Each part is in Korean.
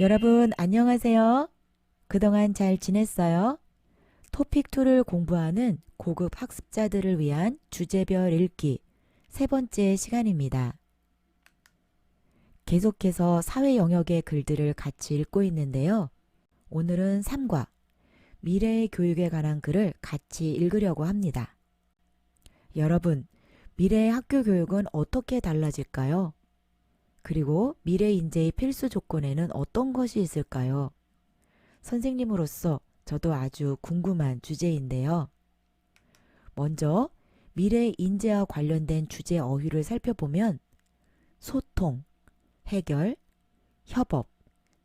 여러분 안녕하세요. 그동안 잘 지냈어요? 토픽2를 공부하는 고급 학습자들을 위한 주제별 읽기 세 번째 시간입니다. 계속해서 사회 영역의 글들을 같이 읽고 있는데요. 오늘은 3과 미래의 교육에 관한 글을 같이 읽으려고 합니다. 여러분, 미래의 학교 교육은 어떻게 달라질까요? 그리고 미래 인재의 필수 조건에는 어떤 것이 있을까요? 선생님으로서 저도 아주 궁금한 주제인데요. 먼저 미래 인재와 관련된 주제 어휘를 살펴보면 소통, 해결, 협업,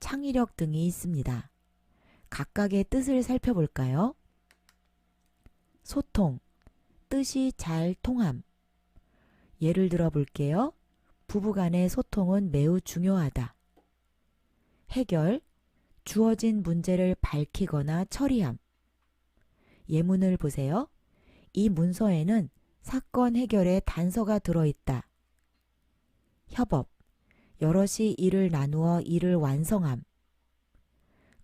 창의력 등이 있습니다. 각각의 뜻을 살펴볼까요? 소통, 뜻이 잘 통함. 예를 들어 볼게요. 부부 간의 소통은 매우 중요하다. 해결, 주어진 문제를 밝히거나 처리함. 예문을 보세요. 이 문서에는 사건 해결의 단서가 들어있다. 협업, 여럿이 일을 나누어 일을 완성함.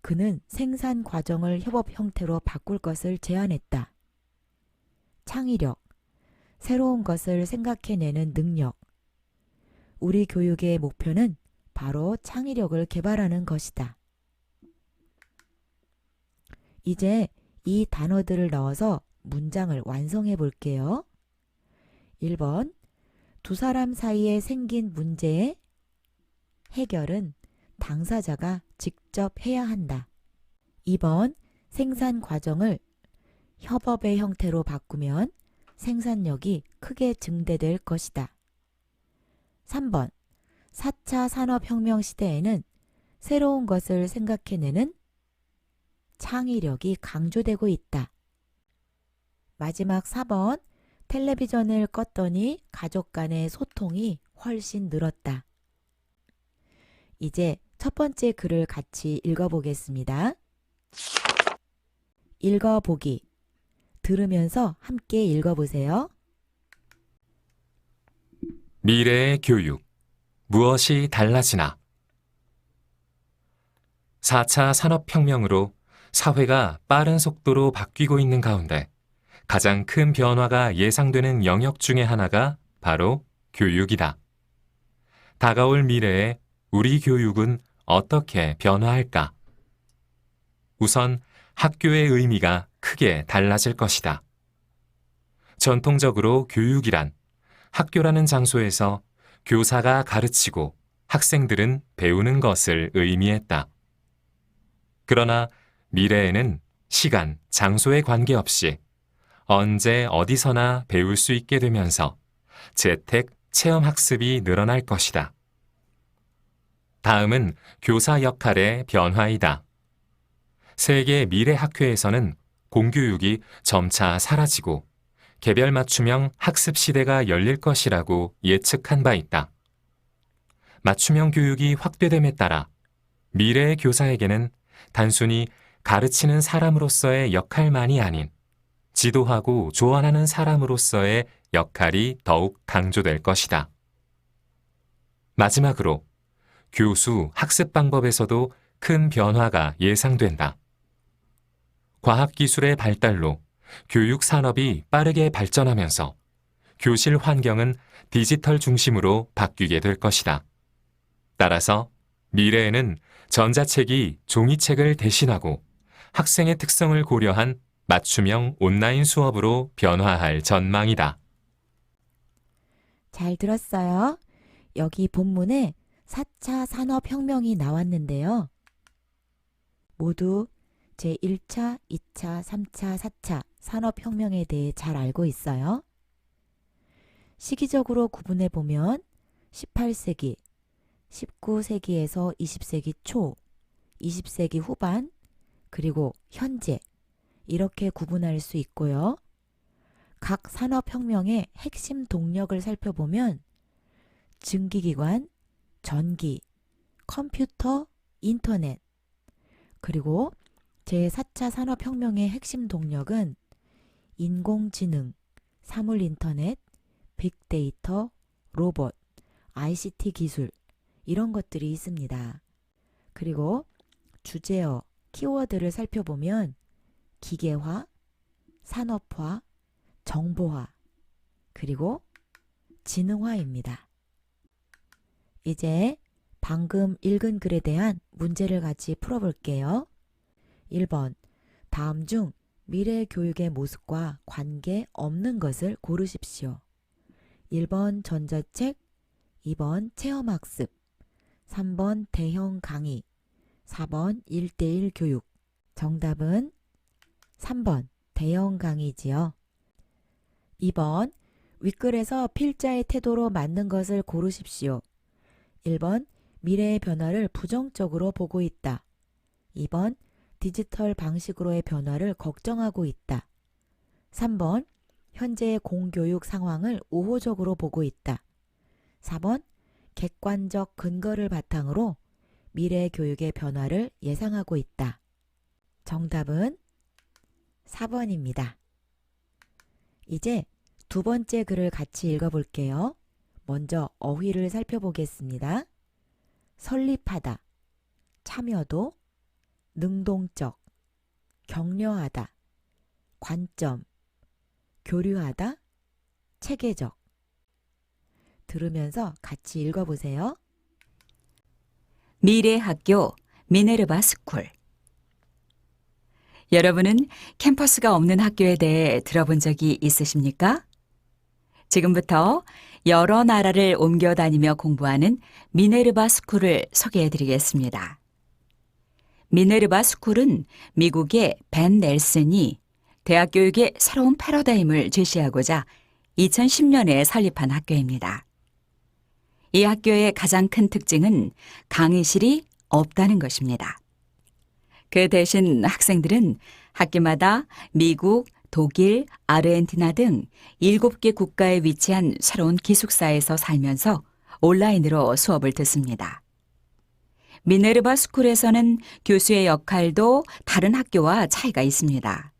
그는 생산 과정을 협업 형태로 바꿀 것을 제안했다. 창의력, 새로운 것을 생각해내는 능력. 우리 교육의 목표는 바로 창의력을 개발하는 것이다. 이제 이 단어들을 넣어서 문장을 완성해 볼게요. 1번. 두 사람 사이에 생긴 문제의 해결은 당사자가 직접 해야 한다. 2번. 생산 과정을 협업의 형태로 바꾸면 생산력이 크게 증대될 것이다. 3번. 4차 산업혁명 시대에는 새로운 것을 생각해내는 창의력이 강조되고 있다. 마지막 4번. 텔레비전을 껐더니 가족 간의 소통이 훨씬 늘었다. 이제 첫 번째 글을 같이 읽어보겠습니다. 읽어보기. 들으면서 함께 읽어보세요. 미래의 교육. 무엇이 달라지나? 4차 산업혁명으로 사회가 빠른 속도로 바뀌고 있는 가운데 가장 큰 변화가 예상되는 영역 중의 하나가 바로 교육이다. 다가올 미래에 우리 교육은 어떻게 변화할까? 우선 학교의 의미가 크게 달라질 것이다. 전통적으로 교육이란 학교라는 장소에서 교사가 가르치고 학생들은 배우는 것을 의미했다. 그러나 미래에는 시간, 장소에 관계없이 언제 어디서나 배울 수 있게 되면서 재택, 체험 학습이 늘어날 것이다. 다음은 교사 역할의 변화이다. 세계 미래 학회에서는 공교육이 점차 사라지고 개별 맞춤형 학습 시대가 열릴 것이라고 예측한 바 있다. 맞춤형 교육이 확대됨에 따라 미래의 교사에게는 단순히 가르치는 사람으로서의 역할만이 아닌 지도하고 조언하는 사람으로서의 역할이 더욱 강조될 것이다. 마지막으로 교수 학습 방법에서도 큰 변화가 예상된다. 과학기술의 발달로 교육 산업이 빠르게 발전하면서 교실 환경은 디지털 중심으로 바뀌게 될 것이다. 따라서 미래에는 전자책이 종이책을 대신하고 학생의 특성을 고려한 맞춤형 온라인 수업으로 변화할 전망이다. 잘 들었어요. 여기 본문에 4차 산업혁명이 나왔는데요. 모두 제1차, 2차, 3차, 4차 산업혁명에 대해 잘 알고 있어요. 시기적으로 구분해 보면 18세기, 19세기에서 20세기 초, 20세기 후반, 그리고 현재 이렇게 구분할 수 있고요. 각 산업혁명의 핵심 동력을 살펴보면 증기기관, 전기, 컴퓨터, 인터넷, 그리고 제4차 산업혁명의 핵심 동력은 인공지능, 사물인터넷, 빅데이터, 로봇, ICT 기술, 이런 것들이 있습니다. 그리고 주제어, 키워드를 살펴보면 기계화, 산업화, 정보화, 그리고 지능화입니다. 이제 방금 읽은 글에 대한 문제를 같이 풀어볼게요. 1번. 다음 중 미래 교육의 모습과 관계 없는 것을 고르십시오. 1번 전자책, 2번 체험학습, 3번 대형 강의, 4번 1대1 교육. 정답은 3번 대형 강의지요. 2번 윗글에서 필자의 태도로 맞는 것을 고르십시오. 1번 미래의 변화를 부정적으로 보고 있다. 2번 디지털 방식으로의 변화를 걱정하고 있다. 3번 현재의 공교육 상황을 우호적으로 보고 있다. 4번 객관적 근거를 바탕으로 미래 교육의 변화를 예상하고 있다. 정답은 4번입니다. 이제 두 번째 글을 같이 읽어볼게요. 먼저 어휘를 살펴보겠습니다. 설립하다, 참여도, 능동적, 격려하다, 관점, 교류하다, 체계적. 들으면서 같이 읽어보세요. 미래 학교 미네르바 스쿨. 여러분은 캠퍼스가 없는 학교에 대해 들어본 적이 있으십니까? 지금부터 여러 나라를 옮겨 다니며 공부하는 미네르바 스쿨을 소개해 드리겠습니다. 미네르바 스쿨은 미국의 벤 넬슨이 대학 교육의 새로운 패러다임을 제시하고자 2010년에 설립한 학교입니다. 이 학교의 가장 큰 특징은 강의실이 없다는 것입니다. 그 대신 학생들은 학기마다 미국, 독일, 아르헨티나 등 7개 국가에 위치한 새로운 기숙사에서 살면서 온라인으로 수업을 듣습니다. 미네르바 스쿨에서는 교수의 역할도 다른 학교와 차이가 있습니다.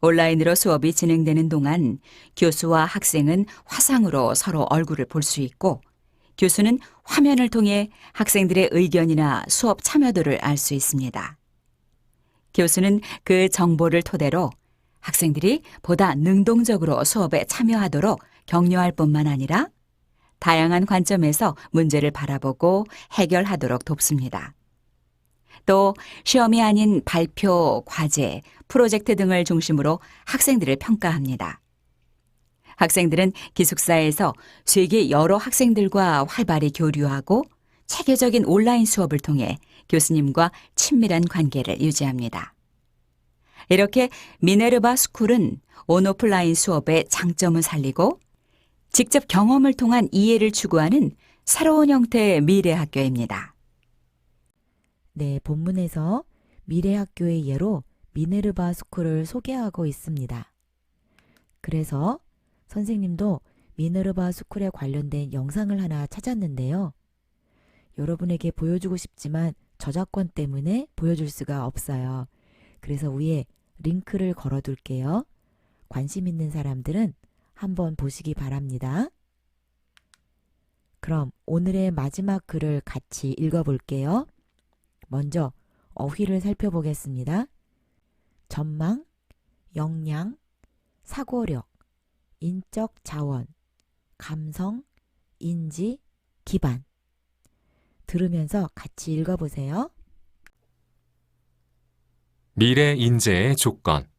온라인으로 수업이 진행되는 동안 교수와 학생은 화상으로 서로 얼굴을 볼 수 있고 교수는 화면을 통해 학생들의 의견이나 수업 참여도를 알 수 있습니다. 교수는 그 정보를 토대로 학생들이 보다 능동적으로 수업에 참여하도록 격려할 뿐만 아니라 다양한 관점에서 문제를 바라보고 해결하도록 돕습니다. 또 시험이 아닌 발표, 과제, 프로젝트 등을 중심으로 학생들을 평가합니다. 학생들은 기숙사에서 세계 여러 학생들과 활발히 교류하고 체계적인 온라인 수업을 통해 교수님과 친밀한 관계를 유지합니다. 이렇게 미네르바 스쿨은 온오프라인 수업의 장점을 살리고 직접 경험을 통한 이해를 추구하는 새로운 형태의 미래 학교입니다. 네, 본문에서 미래 학교의 예로 미네르바 스쿨을 소개하고 있습니다. 그래서 선생님도 미네르바 스쿨에 관련된 영상을 하나 찾았는데요. 여러분에게 보여주고 싶지만 저작권 때문에 보여줄 수가 없어요. 그래서 위에 링크를 걸어 둘게요. 관심 있는 사람들은 한번 보시기 바랍니다. 그럼 오늘의 마지막 글을 같이 읽어볼게요. 먼저 어휘를 살펴보겠습니다. 전망, 역량, 사고력, 인적 자원, 감성, 인지, 기반. 들으면서 같이 읽어보세요. 미래 인재의 조건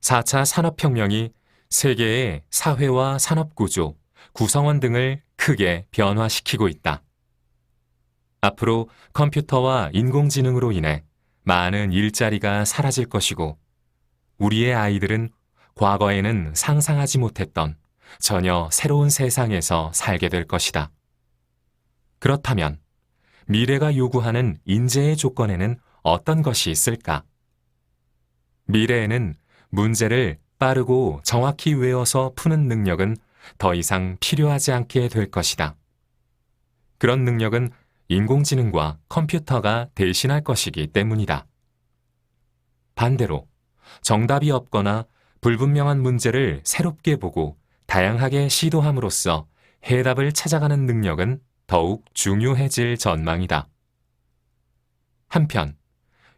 4차 산업혁명이 세계의 사회와 산업구조, 구성원 등을 크게 변화시키고 있다. 앞으로 컴퓨터와 인공지능으로 인해 많은 일자리가 사라질 것이고, 우리의 아이들은 과거에는 상상하지 못했던 전혀 새로운 세상에서 살게 될 것이다. 그렇다면 미래가 요구하는 인재의 조건에는 어떤 것이 있을까? 미래에는 문제를 빠르고 정확히 외워서 푸는 능력은 더 이상 필요하지 않게 될 것이다. 그런 능력은 인공지능과 컴퓨터가 대신할 것이기 때문이다. 반대로 정답이 없거나 불분명한 문제를 새롭게 보고 다양하게 시도함으로써 해답을 찾아가는 능력은 더욱 중요해질 전망이다. 한편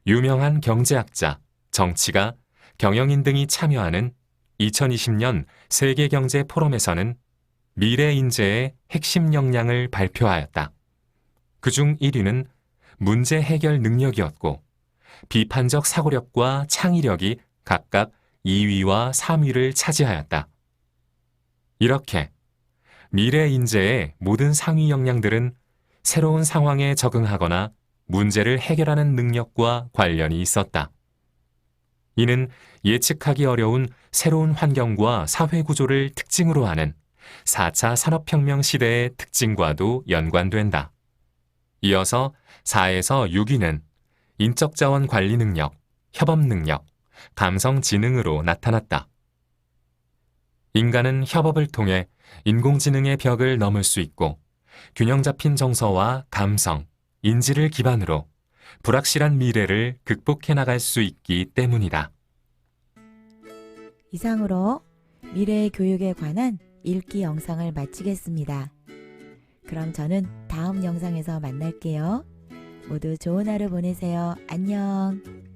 유명한 경제학자, 정치가, 경영인 등이 참여하는 2020년 세계경제 포럼에서는 미래 인재의 핵심 역량을 발표하였다. 그중 1위는 문제 해결 능력이었고 비판적 사고력과 창의력이 각각 2위와 3위를 차지하였다. 이렇게 미래 인재의 모든 상위 역량들은 새로운 상황에 적응하거나 문제를 해결하는 능력과 관련이 있었다. 이는 예측하기 어려운 새로운 환경과 사회 구조를 특징으로 하는 4차 산업혁명 시대의 특징과도 연관된다. 이어서 4에서 6위는 인적 자원 관리 능력, 협업 능력, 감성 지능으로 나타났다. 인간은 협업을 통해 인공지능의 벽을 넘을 수 있고 균형 잡힌 정서와 감성, 인지를 기반으로 불확실한 미래를 극복해 나갈 수 있기 때문이다. 이상으로 미래의 교육에 관한 읽기 영상을 마치겠습니다. 그럼 저는 다음 영상에서 만날게요. 모두 좋은 하루 보내세요. 안녕.